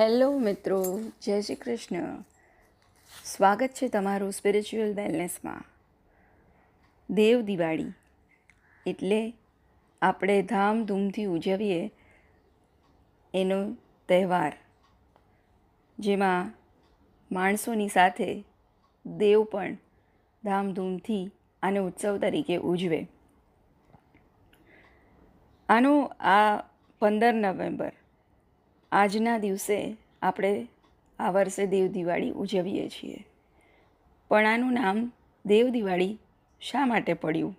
Hello મિત્રો, જય શ્રી કૃષ્ણ. સ્વાગત છે તમારું સ્પિરિચ્યુઅલ વેલનેસમાં દેવ દિવાળી, એટલે આપણે ધામધૂમથી ઉજવીએ એનો તહેવાર, જેમાં માણસોની સાથે દેવ પણ ધામધૂમથી આને ઉત્સવ તરીકે ઉજવે. આનો આ પંદર નવેમ્બર આજના દિવસે આપણે આ વર્ષે દેવ દિવાળી ઉજવીએ છીએ. પણ આનું નામ દેવ દિવાળી શા માટે પડ્યું?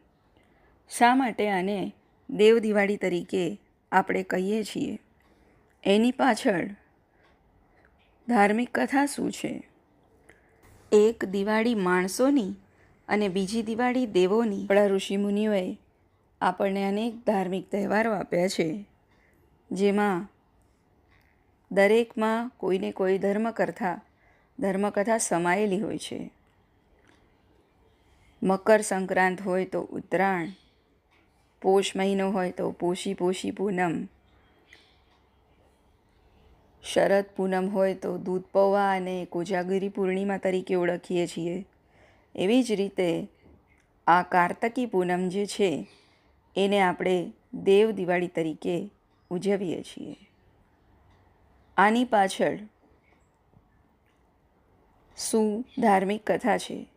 શા માટે આને દેવ દિવાળી તરીકે આપણે કહીએ છીએ? એની પાછળ ધાર્મિક કથા શું છે? એક દિવાળી માણસોની અને બીજી દિવાળી દેવોની. આપણા ઋષિમુનિઓએ આપણને અનેક ધાર્મિક તહેવારો આપ્યા છે. જેમાં દરેકમાં કોઈને કોઈ ધર્મકથા ધર્મકથા સમાયેલી હોય છે. મકર સંક્રાંત હોય તો ઉત્તરાયણ, પોષ મહિનો હોય તો પોષી પોષી પૂનમ, શરદ પૂનમ હોય તો દૂધ પૌવા અને કોજાગીરી પૂર્ણિમા તરીકે ઓળખીએ છીએ. એવી જ રીતે આ કાર્તકી પૂનમ જે છે, એને આપણે દેવ દિવાળી તરીકે ઉજવીએ છીએ. આની પાછળ શું ધાર્મિક કથા છે?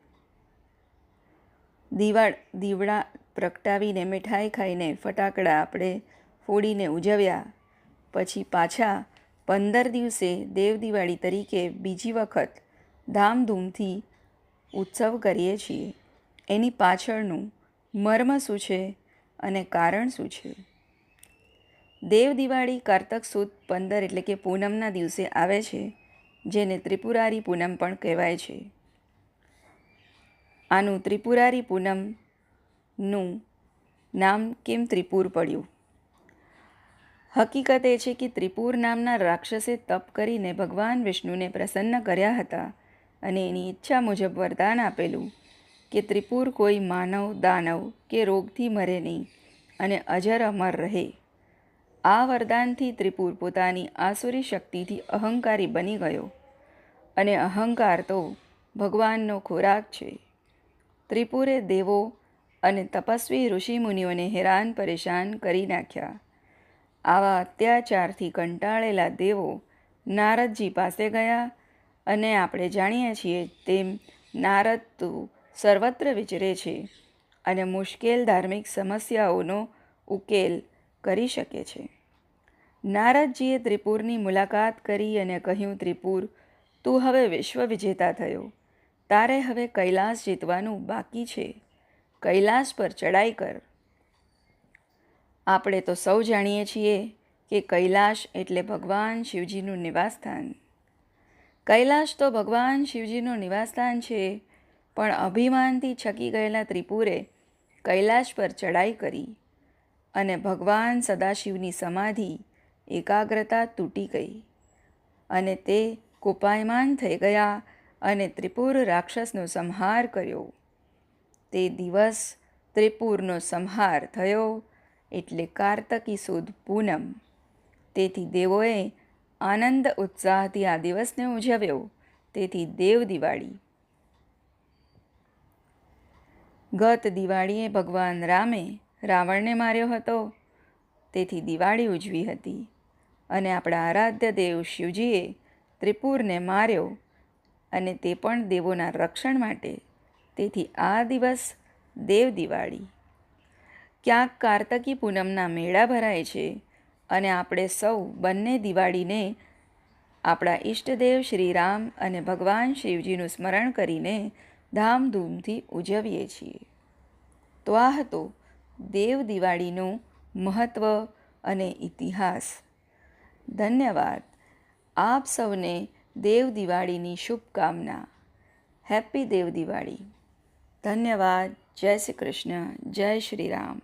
દિવાળ, દીવડા પ્રગટાવીને મીઠાઈ ખાઈને ફટાકડા આપણે ફોડીને ઉજવ્યા. પછી પાછા પંદર દિવસે દેવ દિવાળી તરીકે બીજી વખત ધામધૂમથી ઉત્સવ કરીએ છીએ. એની પાછળનું મર્મ શું છે અને કારણ શું છે? દેવ દિવાળી કારતક સુદ પંદર એટલે કે પૂનમના દિવસે આવે છે, જેને ત્રિપુરારી પૂનમ પણ કહેવાય છે. આનું ત્રિપુરારી પૂનમનું નામ કેમ ત્રિપુર પડ્યું? હકીકત એ છે કે ત્રિપુર નામના રાક્ષસે તપ કરીને ભગવાન વિષ્ણુને પ્રસન્ન કર્યા હતા અને એની ઈચ્છા મુજબ વરદાન આપેલું કે ત્રિપુર કોઈ માનવ, દાનવ કે રોગથી મરે નહીં અને અજર અમર રહે. આ વરદાનથી ત્રિપુર પોતાની આસુરી શક્તિથી અહંકારી બની ગયો. અને અહંકાર તો ભગવાનનો ખોરાક છે. ત્રિપુરે દેવો અને તપસ્વી ઋષિમુનિઓને હેરાન પરેશાન કરી નાખ્યા. આવા અત્યાચારથી કંટાળેલા દેવો નારદજી પાસે ગયા અને આપણે જાણીએ છીએ તેમ નારદ તો સર્વત્ર વિચરે છે અને મુશ્કેલ ધાર્મિક સમસ્યાઓનો ઉકેલ કરી શકે છે. નારદજીએ ત્રિપુરની મુલાકાત કરી અને કહ્યું, ત્રિપુર, તું હવે વિશ્વ વિજેતા થયો. તારે હવે કૈલાસ જીતવાનું બાકી છે. કૈલાસ પર ચડાઈ કર. આપણે તો સૌ જાણીએ છીએ કે કૈલાશ એટલે ભગવાન શિવજીનું નિવાસસ્થાન. કૈલાશ તો ભગવાન શિવજીનું નિવાસસ્થાન છે, પણ અભિમાનથી છકી ગયેલા ત્રિપુરે કૈલાશ પર ચડાઈ કરી. અને ભગવાન સદાશિવની સમાધિ એકાગ્રતા તૂટી ગઈ. અને તે કુપાયમાન થઈ ગયા અને ત્રિપુર રાક્ષસનો સંહાર કર્યો. તે દિવસ ત્રિપુરનો સંહાર થયો એટલે કાર્તકી સુદ પૂનમ. તેથી દેવોએ આનંદ ઉત્સાહથી આ દિવસને ઉજવ્યો. તેથી દેવ દિવાળી. ગત દિવાળીએ ભગવાન રામે રાવણને માર્યો હતો. તેથી દિવાળી ઉજવી હતી અને આપણા આરાધ્ય દેવ શિવજીએ ત્રિપુરને માર્યો અને તે પણ દેવોના રક્ષણ માટે. તેથી આ દિવસ દેવ દિવાળી. ક્યાંક કાર્તકી પૂનમના મેળા ભરાય છે અને આપણે સૌ બંને દિવાળીને આપણા ઈષ્ટદેવ શ્રી રામ અને ભગવાન શિવજીનું સ્મરણ કરીને ધામધૂમથી ઉજવીએ છીએ. તો આ હતો દેવ દિવાળીનું મહત્ત્વ અને ઇતિહાસ. ધન્યવાદ. આપ સૌને દેવ દિવાળીની શુભકામના. હેપી દેવ દિવાળી. ધન્યવાદ. જય શ્રી કૃષ્ણ. જય શ્રી રામ.